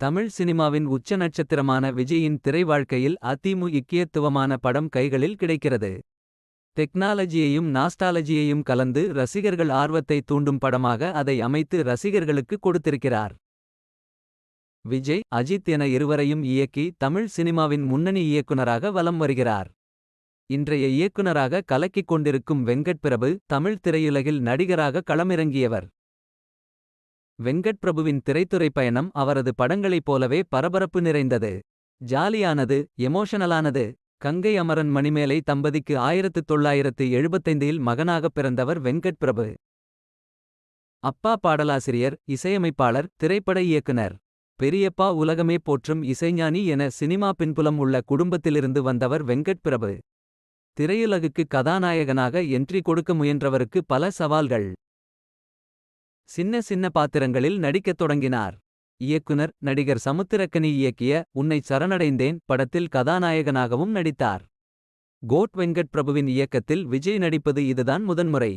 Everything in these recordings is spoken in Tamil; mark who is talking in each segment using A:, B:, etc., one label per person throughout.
A: தமிழ் சினிமாவின் உச்ச நட்சத்திரமான விஜயின் திரை வாழ்க்கையில் அதிமு இக்கியத்துவமான படம் கைகளில் கிடைக்கிறது. டெக்னாலஜியையும் நாஸ்டாலஜியையும் கலந்து ரசிகர்கள் ஆர்வத்தை தூண்டும் படமாக அதை அமைத்து ரசிகர்களுக்கு கொடுத்திருக்கிறார். விஜய் அஜித் என இருவரையும் இயக்கி தமிழ் சினிமாவின் முன்னணி இயக்குனராக வலம் வருகிறார். இன்றைய இயக்குனராக கலக்கிக் கொண்டிருக்கும் வெங்கட் பிரபு தமிழ் திரையுலகில் நடிகராக களமிறங்கியவர். வெங்கட் பிரபுவின் திரைத்துறை பயணம் அவரது படங்களைப் போலவே பரபரப்பு நிறைந்தது. ஜாலியானது எமோஷனலானது கங்கை அமரன் மணிமேலை தம்பதிக்கு ஆயிரத்து தொள்ளாயிரத்து எழுபத்தைந்தில் மகனாகப் பிறந்தவர் வெங்கட் பிரபு. அப்பா பாடலாசிரியர் இசையமைப்பாளர் திரைப்பட இயக்குனர். பெரியப்பா உலகமே போற்றும் இசைஞானி என சினிமா பின்புலம் உள்ள குடும்பத்திலிருந்து வந்தவர் வெங்கட் பிரபு. திரையுலகுக்கு கதாநாயகனாக என்ட்ரி கொடுக்க முயன்றவருக்கு பல சவால்கள். சின்ன சின்ன பாத்திரங்களில் நடிக்கத் தொடங்கினார். இயக்குனர் நடிகர் சமுத்திரக்கனி இயக்கிய உன்னைச் சரணடைந்தேன் படத்தில் கதாநாயகனாகவும் நடித்தார். கோட் வெங்கட் பிரபுவின் இயக்கத்தில் விஜய் நடிப்பது இதுதான் முதன்முறை.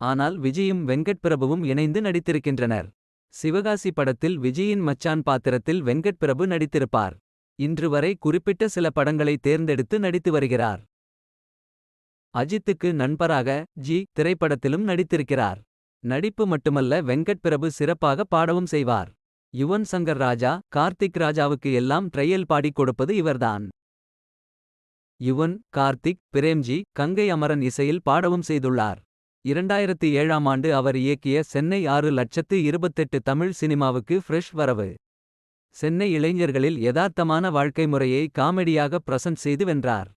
A: ஆனால் விஜயும் வெங்கட் பிரபுவும் இணைந்து நடித்திருக்கின்றனர். சிவகாசி படத்தில் விஜயின் மச்சான் பாத்திரத்தில் வெங்கட் பிரபு நடித்திருப்பார். இன்று வரை குறிப்பிட்ட சில படங்களை தேர்ந்தெடுத்து நடித்து வருகிறார். அஜித்துக்கு நண்பராக ஜி திரைப்படத்திலும் நடித்திருக்கிறார். நடிப்பு மட்டுமல்ல வெங்கட் பிரபு சிறப்பாக பாடவும் செய்வார். யுவன் சங்கர் ராஜா கார்த்திக் ராஜாவுக்கு எல்லாம் ட்ரையல் பாடிக் கொடுப்பது இவர்தான். யுவன் கார்த்திக் பிரேம்ஜி கங்கை அமரன் இசையில் பாடவும் செய்துள்ளார். இரண்டாயிரத்து ஏழாம் ஆண்டு அவர் இயக்கிய சென்னை ஆறு லட்சத்து இருபத்தெட்டு தமிழ் சினிமாவுக்கு ஃப்ரெஷ் வரவு. சென்னை இளைஞர்களில் யதார்த்தமான வாழ்க்கை முறையை காமெடியாக பிரசன்ட் செய்து வென்றார்.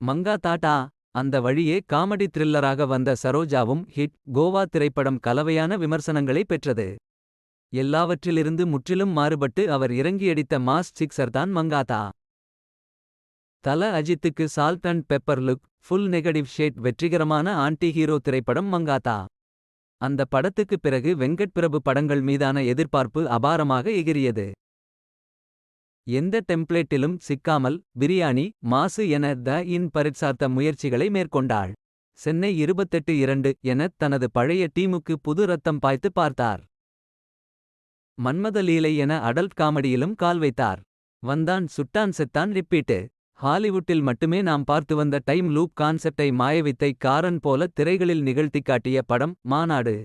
A: மங்கா தாட்டா அந்த வழியே காமெடி த்ரில்லராக வந்த சரோஜாவும் ஹிட் கோவா திரைப்படம் கலவையான விமர்சனங்களை பெற்றது. எல்லாவற்றிலிருந்து முற்றிலும் மாறுபட்டு அவர் இறங்கியடித்த மாஸ் சிக்ஸர்தான் மங்காத்தா. தல அஜித்துக்கு salt and pepper look full negative shade வெற்றிகரமான ஆன்டி ஹீரோ திரைப்படம் மங்காத்தா. அந்த படத்துக்குப் பிறகு வெங்கட் பிரபு படங்கள் மீதான எதிர்பார்ப்பு அபாரமாக எகிரியது. எந்த டெம்ப்ளேட்டிலும் சிக்காமல் பிரியாணி மாசு என த இன் பரிட்சாத்த முயற்சிகளை மேற்கொண்டாள். சென்னை இருபத்தெட்டு இரண்டு எனத் தனது பழைய டீமுக்கு புது ரத்தம் பாய்த்து பார்த்தார். மன்மத லீலை என அடல்ட் காமெடியிலும் கால் வைத்தார். வந்தான் சுட்டான் செத்தான் ரிப்பீட்டு. ஹாலிவுட்டில் மட்டுமே நாம் பார்த்து வந்த டைம் லூப் கான்செப்டை மாயவித்தை காரன் போல திரைகளில் நிகழ்த்தி காட்டிய படம் மாநாடு.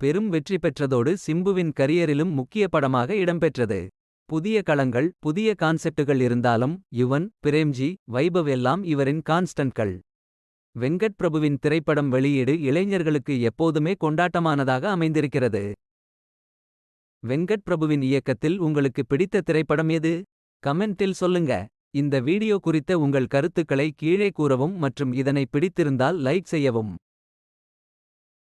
A: பெரும் வெற்றி பெற்றதோடு சிம்புவின் கரியரிலும் முக்கிய படமாக இடம்பெற்றது. புதிய களங்கள் புதிய கான்செப்டுகள் இருந்தாலும் யுவன் பிரேம்ஜி வைபவ் எல்லாம் இவரின் கான்ஸ்டன்ட்கள். வெங்கட் பிரபுவின் திரைப்படம் வெளியீடு இளைஞர்களுக்கு எப்போதுமே கொண்டாட்டமானதாக அமைந்திருக்கிறது. வெங்கட் பிரபுவின் இயக்கத்தில் உங்களுக்கு பிடித்த திரைப்படம் எது. கமெண்டில் சொல்லுங்க. இந்த வீடியோ குறித்த உங்கள் கருத்துக்களை கீழே கூறவும் மற்றும் இதனை பிடித்திருந்தால் லைக் செய்யவும்.